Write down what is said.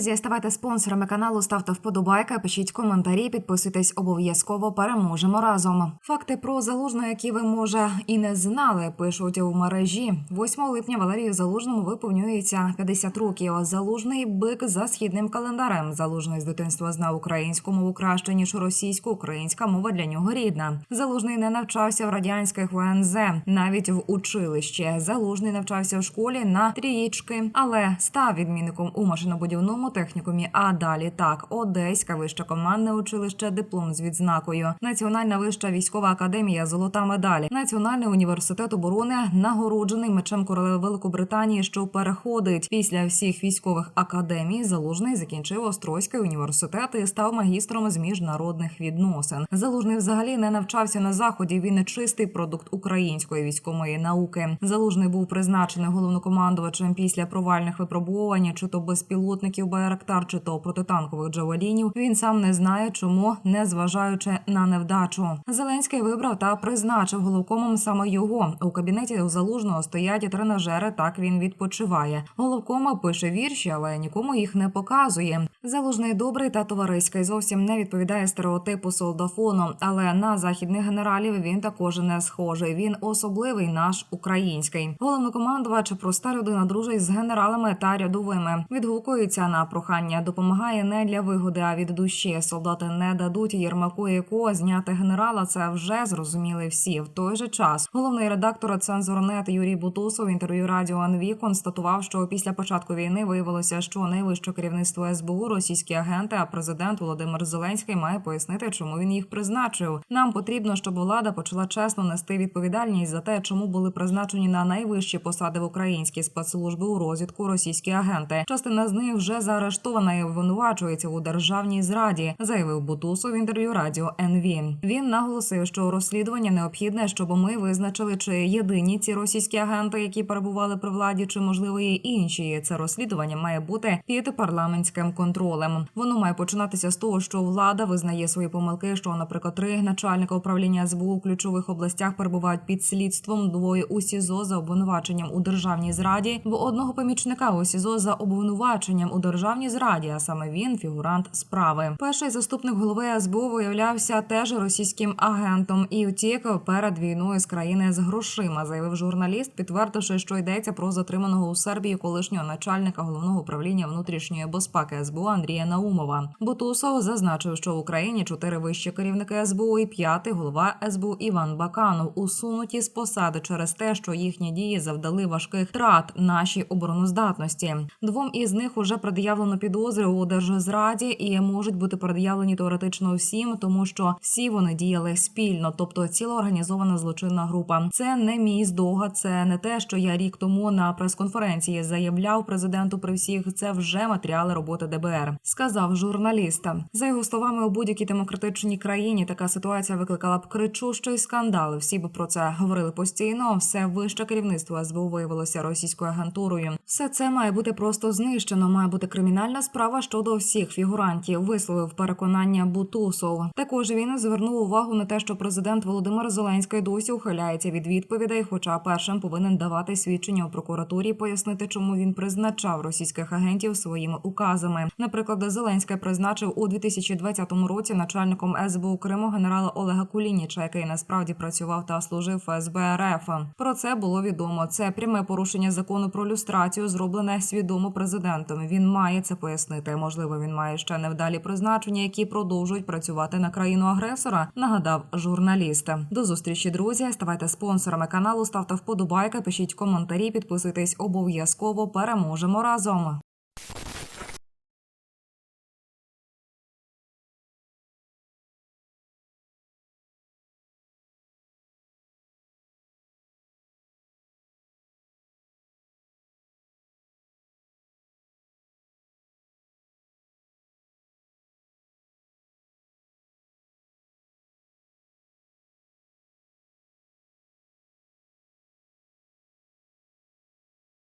Друзі, ставайте спонсорами каналу, ставте вподобайки, пишіть коментарі, підписуйтесь обов'язково. Переможемо разом. Факти про залужного, які ви може і не знали, пишуть у мережі. 8 липня Валерію Залужному виповнюється 50 років. Залужний бик за східним календарем. Залужний з дитинства знав українську мову краще ніж російську. Українська мова для нього рідна. Залужний не навчався в радянських ВНЗ, навіть в училище. Залужний навчався в школі на трієчки, але став відмінником у машинобудівному технікумі. А далі так, Одеська вища командне училище, диплом з відзнакою, Національна вища військова академія, золота медаль, Національний університет оборони, нагороджений мечем королеви Великобританії, що переходить після всіх військових академій. Залужний закінчив Острозький університет і став магістром з міжнародних відносин. Залужний взагалі не навчався на заході. Він чистий продукт української військової науки. Залужний був призначений головнокомандувачем після провальних випробувань, чи то безпілотників Байрактар, чи то протитанкових джавелінів. Він сам не знає, чому, не зважаючи на невдачу. Зеленський вибрав та призначив головкомом саме його. У кабінеті у залужного стоять тренажери. Так він відпочиває. Головкома пише вірші, але нікому їх не показує. Залужний добрий та товариський зовсім не відповідає стереотипу солдафону, але на західних генералів він також не схожий. Він особливий наш український. Головнокомандувач проста людина дружить з генералами та рядовими. Відгукується на прохання, допомагає не для вигоди, а від душі. Солдати не дадуть Єрмаку і ко зняти генерала. Це вже зрозуміли всі. В той же час головний редактор цензорнет Юрій Бутусов в інтерв'ю радіо НВ констатував, що після початку війни виявилося, що найвище керівництво СБУ російські агенти, а президент Володимир Зеленський має пояснити, чому він їх призначив. Нам потрібно, щоб влада почала чесно нести відповідальність за те, чому були призначені на найвищі посади в українській спецслужби у розвідку російські агенти. Частина з них вже заарештована і обвинувачується у державній зраді, заявив Бутусов в інтерв'ю радіо НВ. Він наголосив, що розслідування необхідне, щоб ми визначили, чи єдині ці російські агенти, які перебували при владі, чи можливо є інші. Це розслідування має бути під парламентським контролем. Воно має починатися з того, що влада визнає свої помилки. Що, наприклад, три начальника управління СБУ у ключових областях перебувають під слідством. Двоє у СІЗО за обвинуваченням у державній зраді, в одного помічника у СІЗО за обвинуваченням у державній зраді. А саме він фігурант справи. Перший заступник голови СБУ виявлявся теж російським агентом і втік перед війною з країни з грошима. Заявив журналіст, підтвердивши, що йдеться про затриманого у Сербії колишнього начальника головного управління внутрішньої безпеки СБУ Андрія Наумова. Бутусов зазначив, що в Україні чотири вищі керівники СБУ і п'ятий голова СБУ Іван Баканов усунуті з посади через те, що їхні дії завдали важких втрат нашій обороноздатності. Двом із них уже пред'явлено підозри у держзраді і можуть бути пред'явлені теоретично всім, тому що всі вони діяли спільно, тобто ціла організована злочинна група. Це не мій здогад, це не те, що я рік тому на прес-конференції заявляв президенту при всіх. Це вже матеріали роботи ДБР, сказав журналіст. За його словами, у будь-якій демократичній країні така ситуація викликала б кричущий скандал. Всі б про це говорили постійно. Все вище керівництво СБУ виявилося російською агентурою. Все це має бути просто знищено. Має бути кримінальна справа щодо всіх фігурантів. Висловив переконання Бутусов. Також він звернув увагу на те, що президент Володимир Зеленський досі ухиляється від відповідей, хоча першим повинен давати свідчення у прокуратурі, пояснити, чому він призначав російських агентів своїми указами. Наприклад, Зеленський призначив у 2020 році начальником СБУ Криму генерала Олега Кулініча, який насправді працював та служив ФСБ РФ. Про це було відомо. Це пряме порушення закону про люстрацію, зроблене свідомо президентом. Він має це пояснити. Можливо, він має ще невдалі призначення, які продовжують працювати на країну агресора. Нагадав журналіст. До зустрічі, друзі. Ставайте спонсорами каналу, ставте вподобайки, пишіть коментарі, підписуйтесь обов'язково. Переможемо разом.